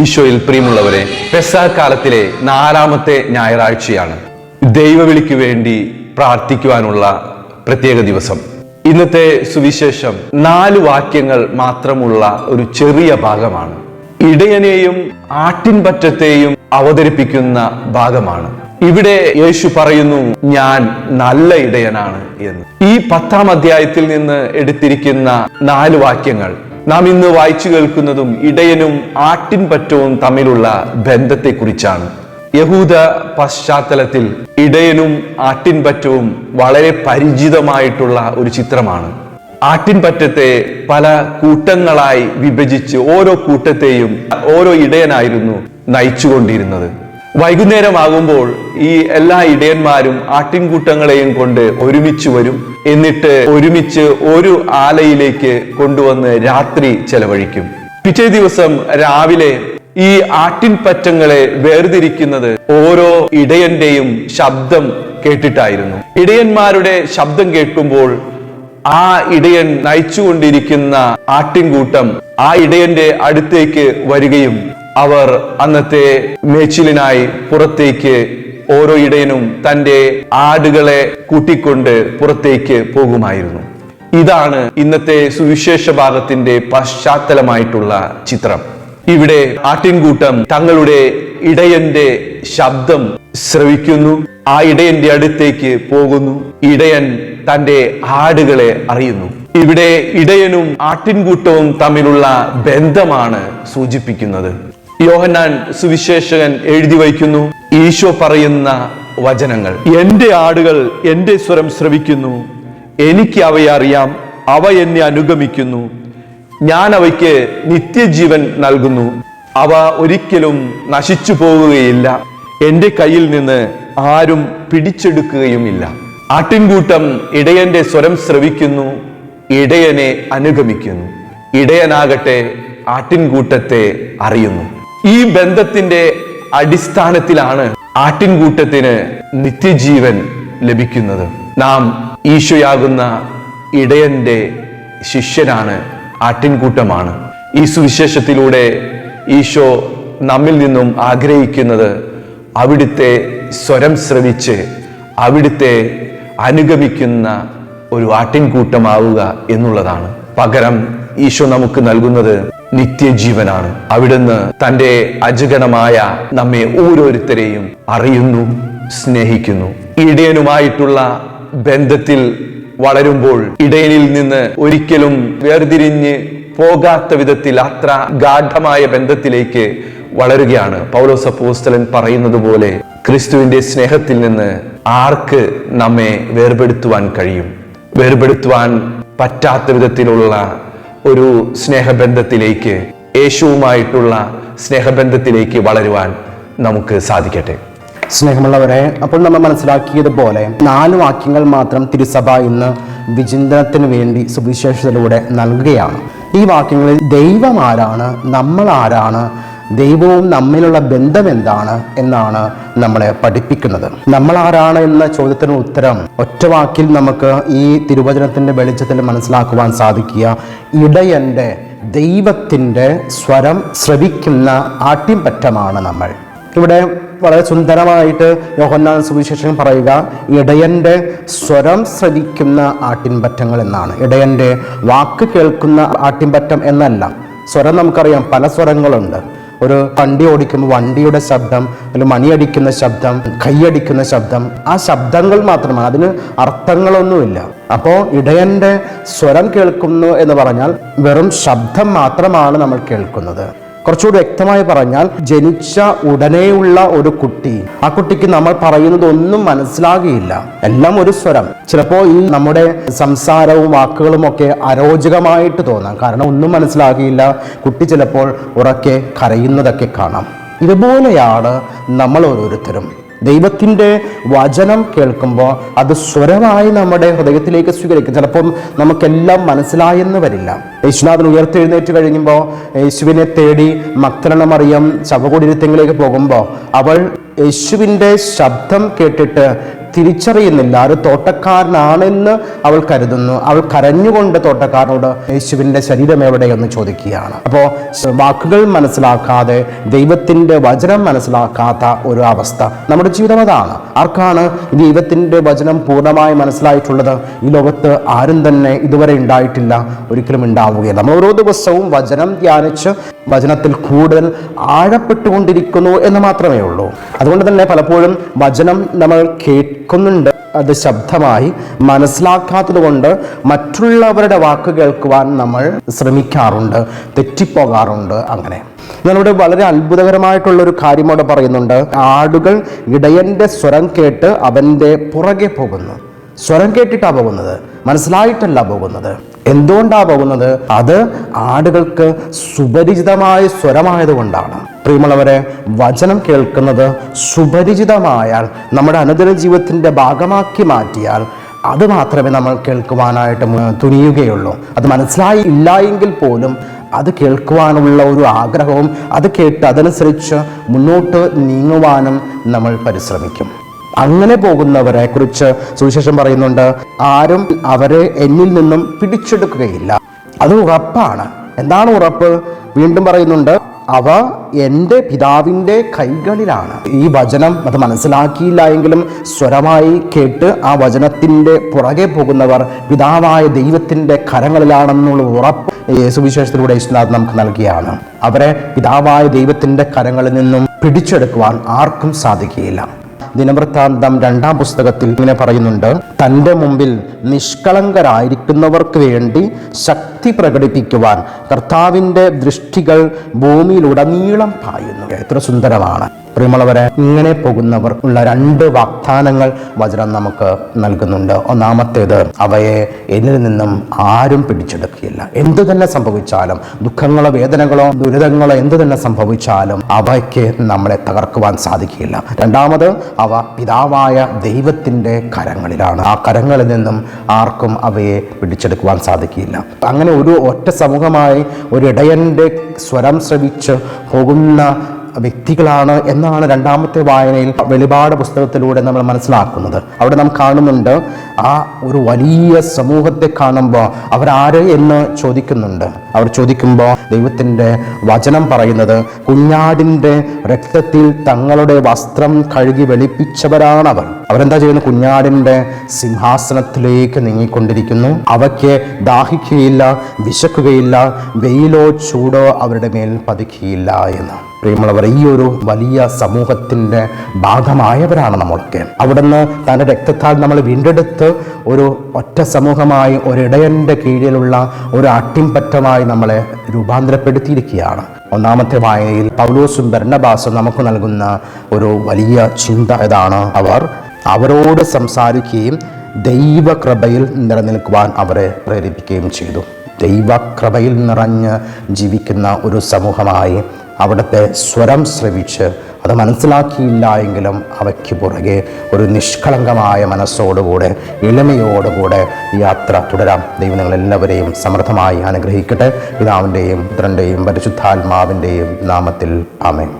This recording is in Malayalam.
ഈശോയിൽ പ്രിയമുള്ളവരെ പെസാക്കാലത്തിലെ നാലാമത്തെ ഞായറാഴ്ചയാണ്. ദൈവവിളിക്ക് വേണ്ടി പ്രാർത്ഥിക്കുവാനുള്ള പ്രത്യേക ദിവസം. ഇന്നത്തെ സുവിശേഷം നാല് വാക്യങ്ങൾ മാത്രമുള്ള ഒരു ചെറിയ ഭാഗമാണ്. ഇടയനെയും ആട്ടിൻപറ്റത്തെയും അവതരിപ്പിക്കുന്ന ഭാഗമാണ്. ഇവിടെ യേശു പറയുന്നു ഞാൻ നല്ല ഇടയനാണ് എന്ന്. ഈ പത്താം അധ്യായത്തിൽ നിന്ന് എടുത്തിരിക്കുന്ന നാല് വാക്യങ്ങൾ നാം ഇന്ന് വായിച്ചു കേൾക്കുന്നതും ഇടയനും ആട്ടിൻപറ്റവും തമ്മിലുള്ള ബന്ധത്തെക്കുറിച്ചാണ്. യഹൂദ പശ്ചാത്തലത്തിൽ ഇടയനും ആട്ടിൻപറ്റവും വളരെ പരിചിതമായിട്ടുള്ള ഒരു ചിത്രമാണ്. ആട്ടിൻപറ്റത്തെ പല കൂട്ടങ്ങളായി വിഭജിച്ച് ഓരോ കൂട്ടത്തെയും ഓരോ ഇടയനായിരുന്നു നയിച്ചുകൊണ്ടിരുന്നത്. വൈകുന്നേരമാകുമ്പോൾ ഈ എല്ലാ ഇടയന്മാരും ആട്ടിൻകൂട്ടങ്ങളെയും കൊണ്ട് ഒരുമിച്ച് വരും. എന്നിട്ട് ഒരുമിച്ച് ഒരു ആലയിലേക്ക് കൊണ്ടുവന്ന് രാത്രി ചെലവഴിക്കും. പിറ്റേ ദിവസം രാവിലെ ഈ ആട്ടിൻപറ്റങ്ങളെ വേർതിരിക്കുന്നത് ഓരോ ഇടയന്റെയും ശബ്ദം കേട്ടിട്ടായിരുന്നു. ഇടയന്മാരുടെ ശബ്ദം കേൾക്കുമ്പോൾ ആ ഇടയൻ നയിച്ചുകൊണ്ടിരിക്കുന്ന ആട്ടിൻകൂട്ടം ആ ഇടയന്റെ അടുത്തേക്ക് വരികയും അവർ അന്നത്തെ മേച്ചിലിനായി പുറത്തേക്ക് ഓരോ ഇടയനും തന്റെ ആടുകളെ കൂട്ടിക്കൊണ്ട് പുറത്തേക്ക് പോകുമായിരുന്നു. ഇതാണ് ഇന്നത്തെ സുവിശേഷ ഭാഗത്തിന്റെ പശ്ചാത്തലമായിട്ടുള്ള ചിത്രം. ഇവിടെ ആട്ടിൻകൂട്ടം തങ്ങളുടെ ഇടയന്റെ ശബ്ദം ശ്രവിക്കുന്നു. ആ ഇടയന്റെ അടുത്തേക്ക് പോകുന്നു. ഇടയൻ തന്റെ ആടുകളെ അറിയുന്നു. ഇവിടെ ഇടയനും ആട്ടിൻകൂട്ടവും തമ്മിലുള്ള ബന്ധമാണ് സൂചിപ്പിക്കുന്നത്. യോഹന്നാൻ സുവിശേഷകൻ എഴുതി വയ്ക്കുന്നു. ഈശോ പറയുന്ന വചനങ്ങൾ. എന്റെ ആടുകൾ എന്റെ സ്വരം ശ്രവിക്കുന്നു. എനിക്ക് അവയെ അറിയാം. അവ എന്നെ അനുഗമിക്കുന്നു. ഞാൻ അവയ്ക്ക് നിത്യജീവൻ നൽകുന്നു. അവ ഒരിക്കലും നശിച്ചു പോകുകയില്ല എന്റെ കയ്യിൽ നിന്ന് ആരും പിടിച്ചെടുക്കുകയുമില്ല. ആട്ടിൻകൂട്ടം ഇടയന്റെ സ്വരം ശ്രവിക്കുന്നു. ഇടയനെ അനുഗമിക്കുന്നു. ഇടയനാകട്ടെ ആട്ടിൻകൂട്ടത്തെ അറിയുന്നു. ഈ ബന്ധത്തിന്റെ അടിസ്ഥാനത്തിലാണ് ആട്ടിൻകൂട്ടത്തിന് നിത്യജീവൻ ലഭിക്കുന്നത്. നാം ഈശോയാകുന്ന ഇടയന്റെ ശിഷ്യനാണ് ആട്ടിൻകൂട്ടമാണ്. ഈ സുവിശേഷത്തിലൂടെ ഈശോ നമ്മിൽ നിന്നും ആഗ്രഹിക്കുന്നത് അവിടുത്തെ സ്വരം ശ്രവിച്ച് അവിടുത്തെ അനുഗമിക്കുന്ന ഒരു ആട്ടിൻകൂട്ടമാവുക എന്നുള്ളതാണ്. പകരം ഈശോ നമുക്ക് നൽകുന്നത് നിത്യജീവനാണ്. അവിടുന്ന് തന്റെ അജഗണമായ നമ്മെ ഓരോരുത്തരെയും അറിയുന്നു സ്നേഹിക്കുന്നു. ഇടയനുമായിട്ടുള്ള ബന്ധത്തിൽ വളരുമ്പോൾ ഇടയനിൽ നിന്ന് ഒരിക്കലും വേർതിരിഞ്ഞ് പോകാത്ത വിധത്തിൽ അത്ര ഗാഠമായ ബന്ധത്തിലേക്ക് വളരുകയാണ്. പൗലോസ് അപ്പോസ്തലൻ പറയുന്നത് പോലെ ക്രിസ്തുവിന്റെ സ്നേഹത്തിൽ നിന്ന് ആർക്ക് നമ്മെ വേർപെടുത്തുവാൻ കഴിയും? വേർപെടുത്തുവാൻ പറ്റാത്ത വിധത്തിലുള്ള ഒരു സ്നേഹബന്ധത്തിലേക്ക് യേശുവുമായിട്ടുള്ള സ്നേഹബന്ധത്തിലേക്ക് വളരുവാൻ നമുക്ക് സാധിക്കട്ടെ. സ്നേഹമുള്ളവരെ അപ്പോൾ നമ്മൾ മനസ്സിലാക്കിയതുപോലെ നാല് വാക്യങ്ങൾ മാത്രം തിരുസഭ ഇന്ന് വിചിന്തനത്തിന് വേണ്ടി സുവിശേഷത്തിലൂടെ നൽകുകയാണ്. ഈ വാക്യങ്ങളിൽ ദൈവം ആരാണ് നമ്മൾ ആരാണ് ദൈവവും നമ്മിലുള്ള ബന്ധം എന്താണ് എന്നാണ് നമ്മളെ പഠിപ്പിക്കുന്നത്. നമ്മൾ ആരാണ് എന്ന ചോദ്യത്തിന് ഉത്തരം ഒറ്റ വാക്കിൽ നമുക്ക് ഈ തിരുവചനത്തിന്റെ വെളിച്ചത്തിൽ മനസ്സിലാക്കുവാൻ സാധിക്കുക. ഇടയന്റെ ദൈവത്തിന്റെ സ്വരം ശ്രവിക്കുന്ന ആട്ടിൻപറ്റമാണ് നമ്മൾ. ഇവിടെ വളരെ സുന്ദരമായിട്ട് യോഹന്നാൻ സുവിശേഷം പറയുക ഇടയന്റെ സ്വരം ശ്രവിക്കുന്ന ആട്ടിൻപറ്റങ്ങൾ എന്നാണ്. ഇടയന്റെ വാക്ക് കേൾക്കുന്ന ആട്ടിൻപറ്റം എന്നല്ല. സ്വരം നമുക്കറിയാം പല സ്വരങ്ങളുണ്ട്. ഒരു വണ്ടി ഓടിക്കുമ്പോൾ വണ്ടിയുടെ ശബ്ദം അല്ലെങ്കിൽ മണിയടിക്കുന്ന ശബ്ദം കൈയടിക്കുന്ന ശബ്ദം ആ ശബ്ദങ്ങൾ മാത്രമാണ്. അതിന് അർത്ഥങ്ങളൊന്നുമില്ല. അപ്പോൾ ഇടയന്റെ സ്വരം കേൾക്കുന്നു എന്ന് പറഞ്ഞാൽ വെറും ശബ്ദം മാത്രമാണ് നമ്മൾ കേൾക്കുന്നത്. കുറച്ചുകൂടി വ്യക്തമായി പറഞ്ഞാൽ ജനിച്ച ഉടനെയുള്ള ഒരു കുട്ടി. ആ കുട്ടിക്ക് നമ്മൾ പറയുന്നത് ഒന്നും മനസ്സിലാകുകയില്ല എല്ലാം ഒരു സ്വരം. ചിലപ്പോൾ ഈ നമ്മുടെ സംസാരവും വാക്കുകളും ഒക്കെ അരോചകമായിട്ട് തോന്നാം. കാരണം ഒന്നും മനസ്സിലാകില്ല കുട്ടി ചിലപ്പോൾ ഉറക്കെ കരയുന്നതൊക്കെ കാണാം. ഇതുപോലെയാണ് നമ്മൾ ഓരോരുത്തരും. ദൈവത്തിന്റെ വചനം കേൾക്കുമ്പോൾ അത് സ്വരമായി നമ്മുടെ ഹൃദയത്തിലേക്ക് സ്വീകരിക്കും. ചിലപ്പം നമുക്കെല്ലാം മനസ്സിലായെന്ന് വരില്ല. യേശുനാഥൻ ഉയർത്തെഴുന്നേറ്റ് കഴിയുമ്പോൾ യേശുവിനെ തേടി മക്തരണ മറിയം ശവകുടിരുത്തങ്ങളിലേക്ക് പോകുമ്പോൾ അവൾ യേശുവിന്റെ ശബ്ദം കേട്ടിട്ട് തിരിച്ചറിയുന്നില്ല. ഒരു തോട്ടക്കാരനാണെന്ന് അവൾ കരുതുന്നു. അവൾ കരഞ്ഞുകൊണ്ട് തോട്ടക്കാരനോട് യേശുവിന്റെ ശരീരം എവിടെയെന്ന് ചോദിക്കുകയാണ്. അപ്പോൾ വാക്കുകൾ മനസ്സിലാക്കാതെ ദൈവത്തിന്റെ വചനം മനസ്സിലാക്കാത്ത ഒരു അവസ്ഥ നമ്മുടെ ജീവിതം അതാണ്. ആർക്കാണ് ദൈവത്തിന്റെ വചനം പൂർണമായി മനസ്സിലായിട്ടുള്ളത്? ഈ ലോകത്ത് ആരും തന്നെ ഇതുവരെ ഉണ്ടായിട്ടില്ല. ഒരിക്കലും ഉണ്ടാവുകയില്ല. നമ്മൾ ഓരോ ദിവസവും വചനം ധ്യാനിച്ച് വചനത്തിൽ കൂടുതൽ ആഴപ്പെട്ടുകൊണ്ടിരിക്കുന്നു എന്ന് മാത്രമേ ഉള്ളൂ. അതുകൊണ്ട് തന്നെ പലപ്പോഴും വചനം നമ്മൾ കേൾക്കുന്നുണ്ട്. അത് ശബ്ദമായി മനസ്സിലാക്കാത്തത് കൊണ്ട് മറ്റുള്ളവരുടെ വാക്ക് കേൾക്കുവാൻ നമ്മൾ ശ്രമിക്കാറുണ്ട് തെറ്റിപ്പോകാറുണ്ട് അങ്ങനെ. ഞാനിവിടെ വളരെ അത്ഭുതകരമായിട്ടുള്ളൊരു കാര്യം അവിടെ പറയുന്നുണ്ട്. ആടുകൾ ഇടയന്റെ സ്വരം കേട്ട് അവന്റെ പുറകെ പോകുന്നു. സ്വരം കേട്ടിട്ടാണ് പോകുന്നത്. മനസ്സിലായിട്ടല്ല പോകുന്നത്. എന്തുകൊണ്ടാണ് പോകുന്നത്? അത് ആടുകൾക്ക് സുപരിചിതമായ സ്വരമായതുകൊണ്ടാണ് പ്രിയമുള്ളവരെ വചനം കേൾക്കുന്നത് സുപരിചിതമായാൽ നമ്മുടെ അനുദിന ജീവിതത്തിന്റെ ഭാഗമാക്കി മാറ്റിയാൽ അത് മാത്രമേ നമ്മൾ കേൾക്കുവാനായിട്ട് തുനിയുകയുള്ളൂ. അത് മനസ്സിലായി ഇല്ലായെങ്കിൽ പോലും അത് കേൾക്കുവാനുള്ള ഒരു ആഗ്രഹവും അത് കേട്ട് അതനുസരിച്ച് മുന്നോട്ട് നീങ്ങുവാനും നമ്മൾ പരിശ്രമിക്കും. അങ്ങനെ പോകുന്നവരെ കുറിച്ച് സുവിശേഷം പറയുന്നുണ്ട് ആരും അവരെ എന്നിൽ നിന്നും പിടിച്ചെടുക്കുകയില്ല. അത് ഉറപ്പാണ്. എന്താണ് ഉറപ്പ്? വീണ്ടും പറയുന്നുണ്ട് അവ എന്റെ പിതാവിന്റെ കൈകളിലാണ്. ഈ വചനം അത് മനസ്സിലാക്കിയില്ല എങ്കിലും സ്വരമായി കേട്ട് ആ വചനത്തിന്റെ പുറകെ പോകുന്നവർ പിതാവായ ദൈവത്തിന്റെ കരങ്ങളിലാണെന്നുള്ള ഉറപ്പ് സുവിശേഷത്തിലൂടെ യേശുനാഥ് നമുക്ക് നൽകിയാണ്. അവരെ പിതാവായ ദൈവത്തിന്റെ കരങ്ങളിൽ നിന്നും പിടിച്ചെടുക്കുവാൻ ആർക്കും സാധിക്കുകയില്ല. ദിനവൃത്താന്തം രണ്ടാം പുസ്തകത്തിൽ ഇങ്ങനെ പറയുന്നുണ്ട് തന്റെ മുമ്പിൽ നിഷ്കളങ്കരായിരിക്കുന്നവർക്ക് വേണ്ടി ശക്തി പ്രകടിപ്പിക്കുവാൻ കർത്താവിന്റെ ദൃഷ്ടികൾ ഭൂമിയിലുടനീളം പായുന്നു. എത്ര സുന്ദരമാണ്. പ്രിയമുള്ളവരെ ഇങ്ങനെ പോകുന്നവർ ഉള്ള രണ്ട് വാഗ്ദാനങ്ങൾ വചനം നമുക്ക് നൽകുന്നുണ്ട്. ഒന്നാമത്തേത് അവയെ എന്നിൽ നിന്നും ആരും പിടിച്ചെടുക്കുകയില്ല. എന്തു തന്നെ സംഭവിച്ചാലും ദുഃഖങ്ങളോ വേദനകളോ ദുരിതങ്ങളോ എന്തു തന്നെ സംഭവിച്ചാലും അവയ്ക്ക് നമ്മളെ തകർക്കുവാൻ സാധിക്കില്ല രണ്ടാമത് അവ പിതാവായ ദൈവത്തിന്റെ കരങ്ങളിലാണ്. ആ കരങ്ങളിൽ നിന്നും ആർക്കും അവയെ പിടിച്ചെടുക്കുവാൻ സാധിക്കില്ല അങ്ങനെ ഒരു ഒറ്റ സമൂഹമായി ഒരു ഇടയന്റെ സ്വരം ശ്രവിച്ച് പോകുന്ന വ്യക്തികളാണ് എന്നാണ് രണ്ടാമത്തെ വായനയിൽ വെളിപാട് പുസ്തകത്തിലൂടെ നമ്മൾ മനസ്സിലാക്കുന്നത്. അവിടെ നാം കാണുന്നുണ്ട് ആ ഒരു വലിയ സമൂഹത്തെ കാണുമ്പോൾ അവരാര് എന്ന് ചോദിക്കുന്നുണ്ട്. അവർ ചോദിക്കുമ്പോൾ ദൈവത്തിന്റെ വചനം പറയുന്നത് കുഞ്ഞാടിന്റെ രക്തത്തിൽ തങ്ങളുടെ വസ്ത്രം കഴുകി വെളുപ്പിച്ചവരാണവർ. അവരെന്താ ചെയ്യുന്നത്? കുഞ്ഞാടിന്റെ സിംഹാസനത്തിലേക്ക് നീങ്ങിക്കൊണ്ടിരിക്കുന്നു. അവയ്ക്ക് ദാഹിക്കുകയില്ല വിശക്കുകയില്ല വെയിലോ ചൂടോ അവരുടെ മേൽ പതിക്കുകയില്ല എന്ന്. പ്രിയമുള്ളവർ ഈ ഒരു വലിയ സമൂഹത്തിന്റെ ഭാഗമായവരാണ് നമ്മളൊക്കെ. അവിടുന്ന് തന്റെ രക്തത്താൽ നമ്മൾ വീണ്ടെടുത്ത് ഒരു ഒറ്റ സമൂഹമായി ഒരിടയന്റെ കീഴിലുള്ള ഒരു അട്ടിമ്പറ്റമായി നമ്മളെ രൂപാന്തരപ്പെടുത്തിയിരിക്കുകയാണ്. ഒന്നാമത്തെ വായനയിൽ പൗലോസും ഭരണബാസും നമുക്ക് നൽകുന്ന ഒരു വലിയ ചിന്ത ഇതാണ്. അവർ അവരോട് സംസാരിക്കുകയും ദൈവകൃപയിൽ നിലനിൽക്കുവാൻ അവരെ പ്രേരിപ്പിക്കുകയും ചെയ്തു. ദൈവകൃപയിൽ നിറഞ്ഞ് ജീവിക്കുന്ന ഒരു സമൂഹമായി അവിടുത്തെ സ്വരം ശ്രവിച്ച് അത് മനസ്സിലാക്കിയില്ല എങ്കിലും അവയ്ക്ക് പുറകെ ഒരു നിഷ്കളങ്കമായ മനസ്സോടുകൂടെ എളിമയോടുകൂടെ യാത്ര തുടരാം. ദൈവം നിങ്ങളെല്ലാവരെയും സമൃദ്ധമായി അനുഗ്രഹിക്കട്ടെ. പിതാവിന്റെയും പുത്രന്റെയും പരിശുദ്ധാത്മാവിന്റെയും നാമത്തിൽ. ആമേൻ.